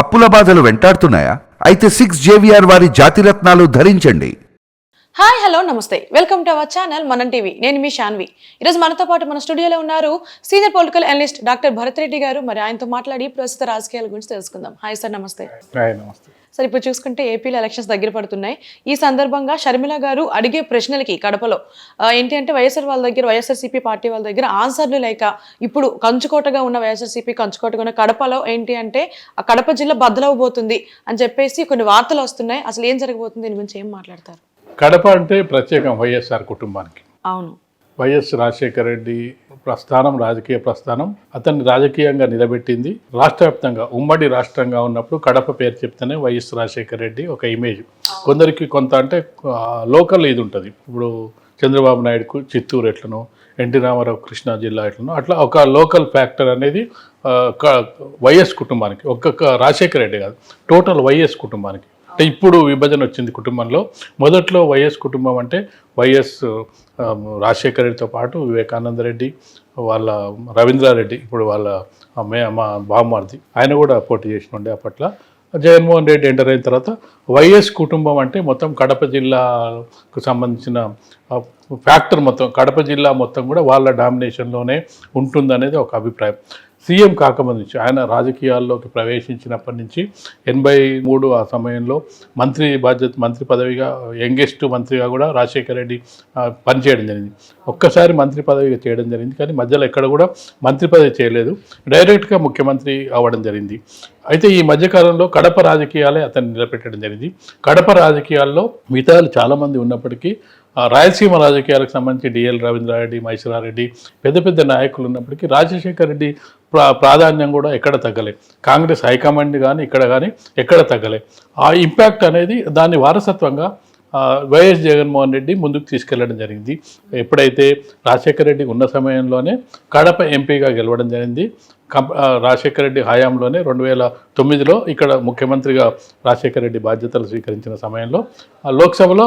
అప్పుల బాధలు వెంటాడుతున్నాయా? అయితే సిక్స్ జేవిఆర్ వారి జాతిరత్నాలు ధరించండి. హాయ్ హలో నమస్తే. Welcome to our channel Manam TV నేను మీ శాన్వి ఈరోజు మనతో పాటు మన స్టూడియోలో ఉన్నారు senior political analyst doctor Bharat Reddy garu. మరి ఆయనతో మాట్లాడి ప్రస్తుత రాజకీయాల గురించి తెలుసుకుందాం. హాయ్ సార్ నమస్తే. హాయ్ నమస్తే. సార్ ఇప్పుడు చూసుకుంటే ఏపీలో ఎలక్షన్స్ దగ్గర పడుతున్నాయి. ఈ సందర్భంగా షర్మిల గారు అడిగే ప్రశ్నలకి కడపలో ఏంటి అంటే వైఎస్ఆర్ వాళ్ళ దగ్గర వైఎస్ఆర్సీపీ పార్టీ వాళ్ళ దగ్గర ఆన్సర్లు లేక ఇప్పుడు కంచుకోటగా ఉన్న వైఎస్ఆర్సీపీ కంచుకోటగా ఉన్న కడపలో ఏంటి అంటే ఆ కడప జిల్లా బద్దలవబోతుంది అని చెప్పేసి కొన్ని వార్తలు వస్తున్నాయి. అసలు ఏం జరగబోతుంది? దీని గురించి ఏం మాట్లాడతారు? కడప అంటే ప్రత్యేకం వైఎస్ఆర్ కుటుంబానికి. అవును. వైఎస్ రాజశేఖర రెడ్డి ప్రస్థానం రాజకీయ ప్రస్థానం అతన్ని రాజకీయంగా నిలబెట్టింది. రాష్ట్ర వ్యాప్తంగా ఉమ్మడి రాష్ట్రంగా ఉన్నప్పుడు కడప పేరు చెప్తేనే వైఎస్ రాజశేఖర రెడ్డి ఒక ఇమేజ్ కొందరికి కొంత అంటే లోకల్ ఇది ఉంటుంది. ఇప్పుడు చంద్రబాబు నాయుడుకు చిత్తూరు ఎట్లనో ఎన్టీ రామారావు కృష్ణా జిల్లా ఎట్లనో అట్లా ఒక లోకల్ ఫ్యాక్టర్ అనేది వైఎస్ కుటుంబానికి ఒక్కొక్క రాజశేఖర రెడ్డి కాదు టోటల్ వైఎస్ కుటుంబానికి. అంటే ఇప్పుడు విభజన వచ్చింది కుటుంబంలో. మొదట్లో వైఎస్ కుటుంబం అంటే వైఎస్ రాజశేఖర రెడ్డితో పాటు వివేకానంద రెడ్డి వాళ్ళ రవీంద్రారెడ్డి ఇప్పుడు వాళ్ళ మే మా బామ్మార్ది. ఆయన కూడా పోటీ చేసిన ఉండే అప్పట్లో. జగన్మోహన్ రెడ్డి ఎంటర్ అయిన తర్వాత వైఎస్ కుటుంబం అంటే మొత్తం కడప జిల్లాకు సంబంధించిన ఫ్యాక్టర్ మొత్తం. కడప జిల్లా మొత్తం కూడా వాళ్ళ డామినేషన్లోనే ఉంటుందనేది ఒక అభిప్రాయం. సీఎం కాకముందు నుంచి ఆయన రాజకీయాల్లోకి ప్రవేశించినప్పటి నుంచి ఎనభై మూడు ఆ సమయంలో మంత్రి బాధ్యత మంత్రి పదవిగా యంగెస్ట్ మంత్రిగా కూడా రాజశేఖర రెడ్డి పనిచేయడం జరిగింది. ఒక్కసారి మంత్రి పదవిగా చేయడం జరిగింది కానీ మధ్యలో ఎక్కడ కూడా మంత్రి పదవి చేయలేదు. డైరెక్ట్గా ముఖ్యమంత్రి అవ్వడం జరిగింది. అయితే ఈ మధ్యకాలంలో కడప రాజకీయాలే అతన్ని నిలబెట్టడం జరిగింది. కడప రాజకీయాల్లో మిగతాలు చాలామంది ఉన్నప్పటికీ రాయలసీమ రాజకీయాలకు సంబంధించి డిఎల్ రవీంద్రారెడ్డి మైసరారెడ్డి పెద్ద పెద్ద నాయకులు ఉన్నప్పటికీ రాజశేఖర రెడ్డి ప్రాధాన్యం కూడా ఎక్కడ తగ్గలే. కాంగ్రెస్ హైకమాండ్ కానీ ఇక్కడ కానీ ఎక్కడ తగ్గలే. ఆ ఇంపాక్ట్ అనేది దాన్ని వారసత్వంగా వైఎస్ జగన్మోహన్ రెడ్డి ముందుకు తీసుకెళ్ళడం జరిగింది. ఎప్పుడైతే రాజశేఖర రెడ్డి ఉన్న సమయంలోనే కడప ఎంపీగా గెలవడం జరిగింది. రాజశేఖర రెడ్డి హయాంలోనే రెండు వేల తొమ్మిదిలో ఇక్కడ ముఖ్యమంత్రిగా రాజశేఖర రెడ్డి బాధ్యతలు స్వీకరించిన సమయంలో లోక్సభలో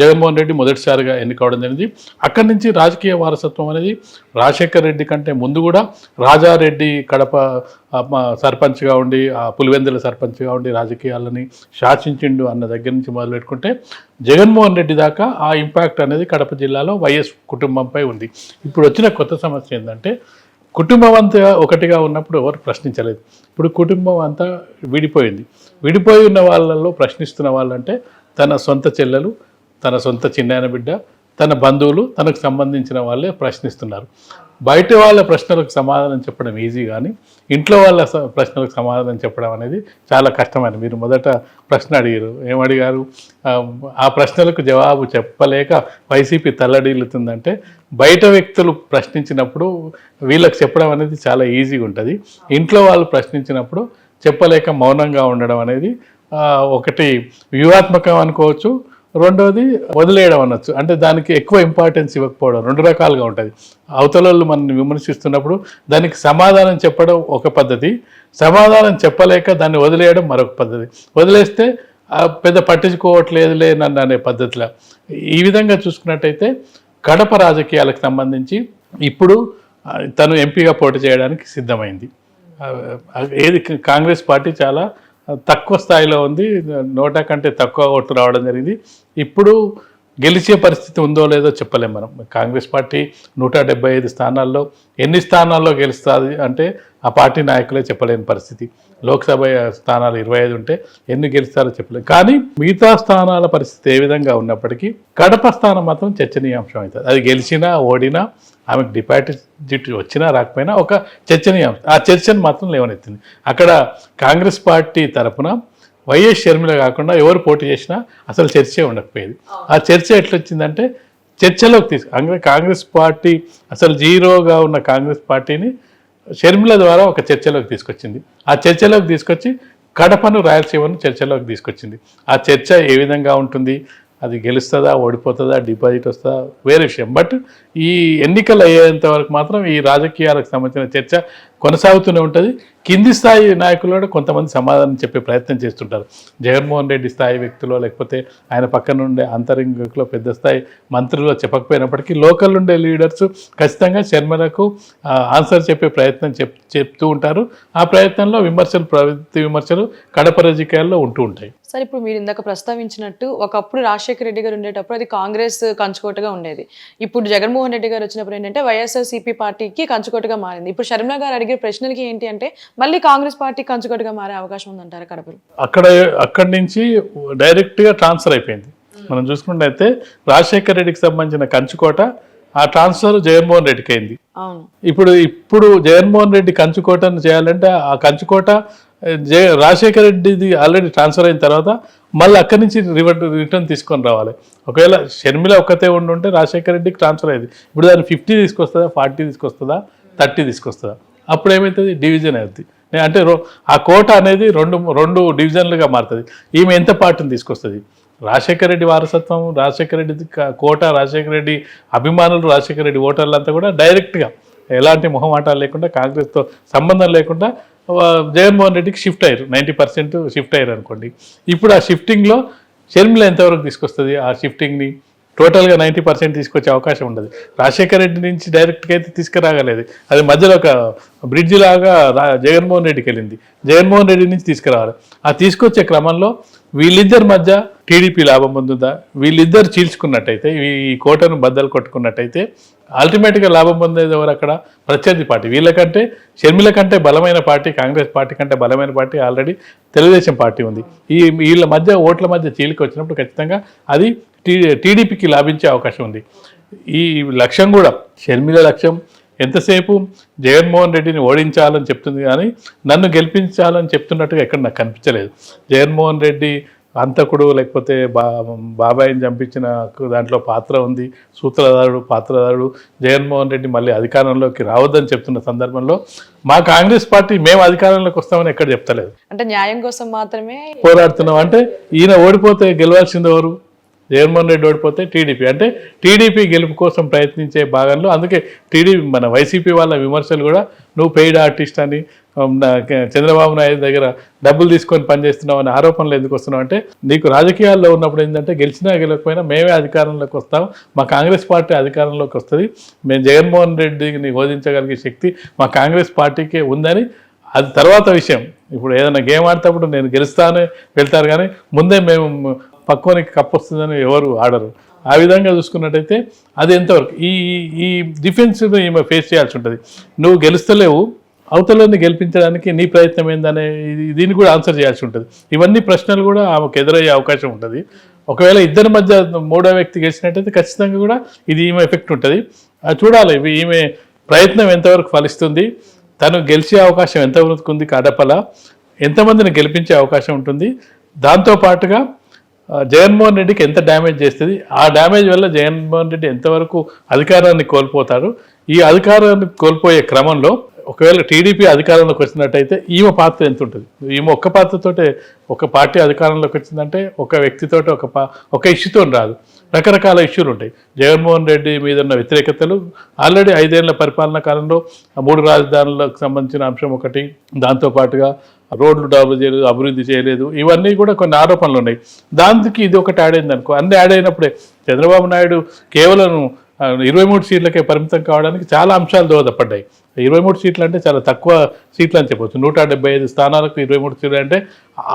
జగన్మోహన్ రెడ్డి మొదటిసారిగా ఎన్నికవడం జరిగింది. అక్కడి నుంచి రాజకీయ వారసత్వం అనేది రాజశేఖర రెడ్డి కంటే ముందు కూడా రాజారెడ్డి కడప సర్పంచ్గా ఉండి ఆ పులివెందుల సర్పంచ్గా ఉండి రాజకీయాలని శాసించిండు అన్న దగ్గర నుంచి మొదలుపెట్టుకుంటే జగన్మోహన్ రెడ్డి దాకా ఆ ఇంపాక్ట్ అనేది కడప జిల్లాలో వైఎస్ కుటుంబంపై ఉంది. ఇప్పుడు వచ్చిన కొత్త సమస్య ఏంటంటే కుటుంబం అంతా ఒకటిగా ఉన్నప్పుడు ఎవరు ప్రశ్నించలేదు. ఇప్పుడు కుటుంబం అంతా విడిపోయింది. విడిపోయి ఉన్న వాళ్ళల్లో ప్రశ్నిస్తున్న వాళ్ళంటే తన సొంత చెల్లెలు తన సొంత చిన్నాయన బిడ్డ తన బంధువులు తనకు సంబంధించిన వాళ్ళే ప్రశ్నిస్తున్నారు. బయట వాళ్ళ ప్రశ్నలకు సమాధానం చెప్పడం ఈజీ కానీ ఇంట్లో వాళ్ళ స- ప్రశ్నలకు సమాధానం చెప్పడం అనేది చాలా కష్టమైన మీరు మొదట ప్రశ్న అడిగారు. ఏమడిగారు ఆ, ప్రశ్నలకు జవాబు చెప్పలేక వైసీపీ తల్లడిల్లుతుందంటే బయట వ్యక్తులు ప్రశ్నించినప్పుడు వీళ్ళకి చెప్పడం అనేది చాలా ఈజీగా ఉంటుంది. ఇంట్లో వాళ్ళు ప్రశ్నించినప్పుడు చెప్పలేక మౌనంగా ఉండడం అనేది ఒకటి వ్యూహాత్మకం అనుకోవచ్చు రెండోది వదిలేయడం అనొచ్చు. అంటే దానికి ఎక్కువ ఇంపార్టెన్స్ ఇవ్వకపోవడం రెండు రకాలుగా ఉంటుంది. అవతలలు మనం మనల్ని విమర్శిస్తున్నప్పుడు దానికి సమాధానం చెప్పడం ఒక పద్ధతి. సమాధానం చెప్పలేక దాన్ని వదిలేయడం మరొక పద్ధతి. వదిలేస్తే పెద్ద పట్టించుకోవట్లేదులే నన్ను అనే పద్ధతిలో. ఈ విధంగా చూసుకున్నట్టయితే కడప రాజకీయాలకు సంబంధించి ఇప్పుడు తను ఎంపీగా పోటీ చేయడానికి సిద్ధమైంది. ఏది కాంగ్రెస్ పార్టీ చాలా తక్కువ స్థాయిలో ఉంది. నోటా కంటే తక్కువ ఓట్లు రావడం జరిగింది. ఇప్పుడు గెలిచే పరిస్థితి ఉందో లేదో చెప్పలేం మనం. కాంగ్రెస్ పార్టీ నూట డెబ్బై ఐదు స్థానాల్లో ఎన్ని స్థానాల్లో గెలుస్తుంది అంటే ఆ పార్టీ నాయకులే చెప్పలేని పరిస్థితి. లోక్సభ స్థానాలు ఇరవై ఐదు ఉంటే ఎన్ని గెలుస్తారో చెప్పలేదు కానీ మిగతా స్థానాల పరిస్థితి ఏ విధంగా ఉన్నప్పటికీ కడప స్థానం మాత్రం చర్చనీయాంశం అవుతుంది. అది గెలిచినా ఓడినా ఆమెకు డిపాజిట్ వచ్చినా రాకపోయినా ఒక చర్చనీయాంశం. ఆ చర్చను మాత్రం లేవనెత్తింది. అక్కడ కాంగ్రెస్ పార్టీ తరపున వైఎస్ షర్మిల కాకుండా ఎవరు పోటీ చేసినా అసలు చర్చే ఉండకపోయేది. ఆ చర్చ ఎట్లొచ్చిందంటే చర్చలోకి తీసుకు కాంగ్రెస్ పార్టీ అసలు జీరోగా ఉన్న కాంగ్రెస్ పార్టీని షర్మిల ద్వారా ఒక చర్చలోకి తీసుకొచ్చింది. ఆ చర్చలోకి తీసుకొచ్చి కడపను రాయలసీమను చర్చలోకి తీసుకొచ్చింది. ఆ చర్చ ఏ విధంగా ఉంటుంది? అది గెలుస్తుందా ఓడిపోతుందా డిపాజిట్ వస్తుందా వేరే విషయం. బట్ ఈ ఎన్నికలు అయ్యేంత వరకు మాత్రం ఈ రాజకీయాలకు సంబంధించిన చర్చ కొనసాగుతూనే ఉంటుంది. కింది స్థాయి నాయకులు కూడా కొంతమంది సమాధానం చెప్పే ప్రయత్నం చేస్తుంటారు. జగన్మోహన్ రెడ్డి స్థాయి వ్యక్తులు లేకపోతే ఆయన పక్కన ఉండే అంతరంగికులో పెద్ద స్థాయి మంత్రులు చెప్పకపోయినప్పటికీ లోకల్ ఉండే లీడర్స్ ఖచ్చితంగా శర్మలకు ఆన్సర్ చెప్పే ప్రయత్నం చెప్ చెప్తూ ఉంటారు. ఆ ప్రయత్నంలో విమర్శలు ప్రవృత్తి విమర్శలు కడప రాజకీయాల్లో ఉంటూ ఉంటాయి. సార్ ఇప్పుడు మీరు ఇందాక ప్రస్తావించినట్టు ఒకప్పుడు రాజశేఖర రెడ్డి గారు ఉండేటప్పుడు అది కాంగ్రెస్ కంచుకోటగా ఉండేది. ఇప్పుడు జగన్మోహన్ రెడ్డి గారు వచ్చినప్పుడు ఏంటంటే వైఎస్ఆర్సీపీ పార్టీకి కంచుకోటగా మారింది. ఇప్పుడు షర్మిల గారు అడిగే ప్రశ్నలకి ఏంటి అంటే మళ్ళీ కాంగ్రెస్ పార్టీ కంచుకోటగా మారే అవకాశం ఉందంటారా కడపలో? అక్కడ అక్కడి నుంచి డైరెక్ట్గా ట్రాన్స్ఫర్ అయిపోయింది. మనం చూసుకున్నట్టయితే రాజశేఖర్ రెడ్డికి సంబంధించిన కంచుకోట ఆ ట్రాన్స్ఫర్ జగన్మోహన్ రెడ్డికి అయింది. ఇప్పుడు ఇప్పుడు జగన్మోహన్ రెడ్డి కంచుకోటను చేయాలంటే ఆ కంచుకోట జయ రాజశేఖర రెడ్డిది ఆల్రెడీ ట్రాన్స్ఫర్ అయిన తర్వాత మళ్ళీ అక్కడి నుంచి రివర్ట్ రిటర్న్ తీసుకొని రావాలి. ఒకవేళ షర్మిల ఒక్కతే ఉండి ఉంటే రాజశేఖర రెడ్డికి ట్రాన్స్ఫర్ అయ్యేది. ఇప్పుడు దాన్ని ఫిఫ్టీ తీసుకొస్తుందా ఫార్టీ తీసుకొస్తుందా థర్టీ తీసుకొస్తుందా? అప్పుడు ఏమవుతుంది డివిజన్ అవుతుంది అంటే రో- ఆ కోట అనేది రెండు రెండు డివిజన్లుగా మారుతుంది. ఈమె ఎంత పార్టీని తీసుకొస్తుంది? రాజశేఖర రెడ్డి వారసత్వం రాజశేఖర రెడ్డి కోట రాజశేఖర రెడ్డి అభిమానులు రాజశేఖర రెడ్డి ఓటర్లంతా కూడా డైరెక్ట్గా ఎలాంటి మొహమాటాలు లేకుండా కాంగ్రెస్తో సంబంధం లేకుండా జగన్మోహన్ రెడ్డికి షిఫ్ట్ అయ్యారు. నైంటీ పర్సెంట్ షిఫ్ట్ అయ్యారు అనుకోండి. ఇప్పుడు ఆ షిఫ్టింగ్లో షర్మిల ఎంతవరకు తీసుకొస్తుంది ఆ షిఫ్టింగ్ని? టోటల్గా నైంటీ పర్సెంట్ తీసుకొచ్చే అవకాశం ఉండదు. రాజశేఖర రెడ్డి నుంచి డైరెక్ట్గా అయితే తీసుకురాగలేదు. అది మధ్యలో ఒక బ్రిడ్జ్ లాగా జగన్మోహన్ రెడ్డికి వెళ్ళింది. జగన్మోహన్ రెడ్డి నుంచి తీసుకురావాలి. ఆ తీసుకొచ్చే క్రమంలో వీళ్ళిద్దరి మధ్య టీడీపీ లాభం పొందుందా వీళ్ళిద్దరు చీల్చుకున్నట్టయితే ఈ కోటను బద్దలు కొట్టుకున్నట్టయితే అల్టిమేట్గా లాభం పొందేది ఎవరు అక్కడ? ప్రత్యర్థి పార్టీ. వీళ్ళకంటే షర్మిల కంటే బలమైన పార్టీ కాంగ్రెస్ పార్టీ కంటే బలమైన పార్టీ ఆల్రెడీ తెలుగుదేశం పార్టీ ఉంది. ఈ వీళ్ళ మధ్య ఓట్ల మధ్య చీలిక వచ్చినప్పుడు ఖచ్చితంగా అది టీ టీడీపీకి లాభించే అవకాశం ఉంది. ఈ లక్ష్యం కూడా షర్మిల లక్ష్యం. ఎంతసేపు జగన్మోహన్ రెడ్డిని ఓడించాలని చెప్తుంది కానీ నన్ను గెలిపించాలని చెప్తున్నట్టుగా ఎక్కడ నాకు కనిపించలేదు. జగన్మోహన్ రెడ్డి అంతకుడు లేకపోతే బా బాబాయిని చంపించిన దాంట్లో పాత్ర ఉంది. సూత్రధారుడు పాత్రధారుడు. జగన్మోహన్ రెడ్డి మళ్ళీ అధికారంలోకి రావద్దని చెప్తున్న సందర్భంలో మా కాంగ్రెస్ పార్టీ మేము అధికారంలోకి వస్తామని ఎక్కడ చెప్తలేదు. అంటే న్యాయం కోసం మాత్రమే పోరాడుతున్నాం అంటే ఈయన ఓడిపోతే గెలవాల్సింది ఎవరు? జగన్మోహన్ రెడ్డి ఓడిపోతే టీడీపీ. అంటే టీడీపీ గెలుపు కోసం ప్రయత్నించే భాగంలో అందుకే టీడీపీ మన వైసీపీ వాళ్ళ విమర్శలు కూడా నువ్వు పెయిడ్ ఆర్టిస్ట్ అని చంద్రబాబు నాయుడు దగ్గర డబ్బులు తీసుకొని పనిచేస్తున్నావు అనే ఆరోపణలు ఎందుకు వస్తున్నావు అంటే నీకు రాజకీయాల్లో ఉన్నప్పుడు ఏంటంటే గెలిచినా గెలకపోయినా మేమే అధికారంలోకి వస్తాం మా కాంగ్రెస్ పార్టీ అధికారంలోకి వస్తుంది మేము జగన్మోహన్ రెడ్డిని హోదించగలిగే శక్తి మా కాంగ్రెస్ పార్టీకే ఉందని అది తర్వాత విషయం. ఇప్పుడు ఏదైనా గేమ్ ఆడేటప్పుడు నేను గెలుస్తానే వెళ్తారు కానీ ముందే మేము పక్కోనికి కప్పు వస్తుందని ఎవరు ఆడరు. ఆ విధంగా చూసుకున్నట్టయితే అది ఎంతవరకు? ఈ ఈ- ఈ డిఫెన్స్ ఈమె ఫేస్ చేయాల్సి ఉంటుంది. నువ్వు గెలుస్తలేవు అవతలని గెలిపించడానికి నీ ప్రయత్నం ఏందనే దీన్ని కూడా ఆన్సర్ చేయాల్సి ఉంటుంది. ఇవన్నీ ప్రశ్నలు కూడా ఆమెకు ఎదురయ్యే అవకాశం ఉంటుంది. ఒకవేళ ఇద్దరి మధ్య మూడో వ్యక్తి గెలిచినట్టయితే ఖచ్చితంగా కూడా ఇది ఈమె ఎఫెక్ట్ ఉంటుంది. అది చూడాలి ఈమె ప్రయత్నం ఎంతవరకు ఫలిస్తుంది తను గెలిచే అవకాశం ఎంతవరకు ఉంది కడపల ఎంతమందిని గెలిపించే అవకాశం ఉంటుంది. దాంతో పాటుగా జగన్మోహన్ రెడ్డికి ఎంత డ్యామేజ్ చేస్తుంది ఆ డ్యామేజ్ వల్ల జగన్మోహన్ రెడ్డి ఎంతవరకు అధికారాన్ని కోల్పోతారు ఈ అధికారాన్ని కోల్పోయే క్రమంలో ఒకవేళ టీడీపీ అధికారంలోకి వచ్చినట్టయితే ఈమె పాత్ర ఎంత ఉంటుంది ఈమె ఒక్క పాత్రతోటే ఒక పార్టీ అధికారంలోకి వచ్చిందంటే ఒక వ్యక్తితోటి ఒక పా ఒక ఇష్యూతో రాదు. రకరకాల ఇష్యూలు ఉంటాయి. జగన్మోహన్ రెడ్డి మీద ఉన్న వ్యతిరేకతలు ఆల్రెడీ ఐదేళ్ళ పరిపాలన కాలంలో మూడు రాజధానులకు సంబంధించిన అంశం ఒకటి. దాంతో పాటుగా రోడ్లు డెవలప్ చేయలేదు అభివృద్ధి చేయలేదు. ఇవన్నీ కూడా కొన్ని ఆరోపణలు ఉన్నాయి. దానికి ఇది ఒకటి యాడ్ అయింది అనుకో అన్ని యాడ్ అయినప్పుడే చంద్రబాబు నాయుడు కేవలం ఇరవై మూడు సీట్లకే పరిమితం కావడానికి చాలా అంశాలు దోహదపడ్డాయి. ఇరవై మూడు సీట్లు అంటే చాలా తక్కువ సీట్లు అని చెప్పొచ్చు. నూట డెబ్బై ఐదు స్థానాలకు ఇరవై మూడు సీట్లు అంటే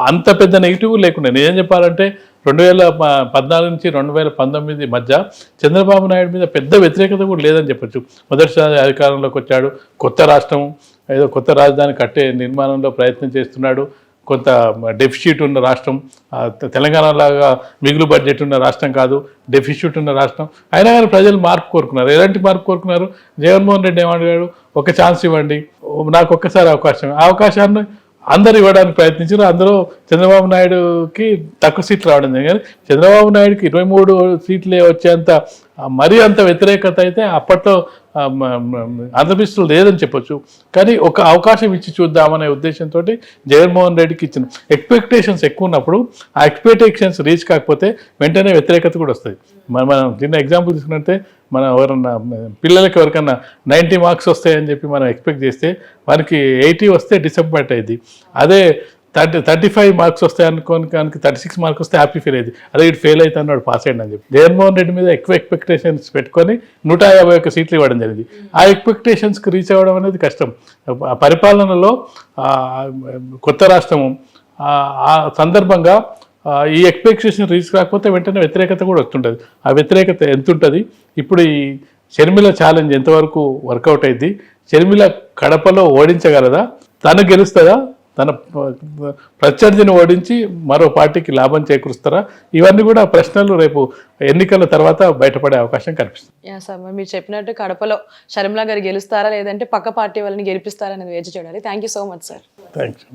అంత పెద్ద నెగిటివ్ లేకుండా. నేనేం చెప్పాలంటే రెండు వేల పద్నాలుగు నుంచి రెండు వేల పంతొమ్మిది మధ్య చంద్రబాబు నాయుడు మీద పెద్ద వ్యతిరేకత కూడా లేదని చెప్పొచ్చు. మొదటిసారి అధికారంలోకి వచ్చాడు. కొత్త రాష్ట్రం ఏదో కొత్త రాజధాని కట్టే నిర్మాణంలో ప్రయత్నం చేస్తున్నాడు. కొంత డెఫిషిట్ ఉన్న రాష్ట్రం తెలంగాణలాగా మిగులు బడ్జెట్ ఉన్న రాష్ట్రం కాదు డెఫిషిట్ ఉన్న రాష్ట్రం. అయినా కానీ ప్రజలు మార్పు కోరుకున్నారు. ఎలాంటి మార్పు కోరుకున్నారు? జగన్మోహన్ రెడ్డి ఏమడిగాడు ఒక ఛాన్స్ ఇవ్వండి. నాకు ఒక్కసారి అవకాశం. ఆ అవకాశాన్ని అందరు ఇవ్వడానికి ప్రయత్నించారు. అందులో చంద్రబాబు నాయుడుకి తక్కువ సీట్లు రావడం జరిగింది. కానీ చంద్రబాబు నాయుడుకి ఇరవై మూడు సీట్లే వచ్చేంత మరీ అంత వ్యతిరేకత అయితే అప్పట్లో ఆంధ్రప్రదేశ్లో లేదని చెప్పొచ్చు. కానీ ఒక అవకాశం ఇచ్చి చూద్దామనే ఉద్దేశంతో జగన్మోహన్ రెడ్డికి ఇచ్చిన ఎక్స్పెక్టేషన్స్ ఎక్కువ ఉన్నప్పుడు ఆ ఎక్స్పెక్టేషన్స్ రీచ్ కాకపోతే వెంటనే వ్యతిరేకత కూడా వస్తుంది. మన మనం చిన్న ఎగ్జాంపుల్ తీసుకున్నట్టే మనం ఎవరన్నా పిల్లలకి ఎవరికన్నా నైంటీ మార్క్స్ వస్తాయని చెప్పి మనం ఎక్స్పెక్ట్ చేస్తే వారికి ఎయిటీ వస్తే డిసప్పాయింట్ అయ్యింది అదే థర్టీ థర్టీ ఫైవ్ మార్క్స్ వస్తాయి అనుకోని కనుక థర్టీ సిక్స్ మార్క్స్ వస్తే హ్యాపీ ఫీల్ అయ్యింది. అదే ఇటు ఫెయిల్ అయితే వాడు పాస్ అయ్యండి అని చెప్పి. జగన్మోహన్ రెడ్డి మీద ఎక్కువ ఎక్స్పెక్టేషన్స్ పెట్టుకొని నూట యాభై ఒక్క సీట్లు ఇవ్వడం జరిగింది. ఆ ఎక్స్పెక్టేషన్స్కి రీచ్ అవ్వడం అనేది కష్టం. ఆ పరిపాలనలో కొత్త రాష్ట్రము ఆ సందర్భంగా ఈ ఎక్స్పెక్టేషన్ రీచ్ కాకపోతే వెంటనే వ్యతిరేకత కూడా వస్తుంటుంది. ఆ వ్యతిరేకత ఎంత ఉంటుంది ఇప్పుడు ఈ షర్మిల ఛాలెంజ్ ఎంతవరకు వర్కౌట్ అయింది షర్మిల కడపలో ఓడించగలదా? తను గెలుస్తుందా? తన ప్రత్యర్థిని ఓడించి మరో పార్టీకి లాభం చేకూరుస్తారా? ఇవన్నీ కూడా ప్రశ్నలు రేపు ఎన్నికల తర్వాత బయటపడే అవకాశం కనిపిస్తుంది. యా సార్ మరి మీరు చెప్పినట్టు కడపలో షర్మిలా గారు గెలుస్తారా? లేదంటే పక్క పార్టీ వాళ్ళని గెలిపిస్తారా అనేది వేచి చూడాలి. Thank you so much sir thanks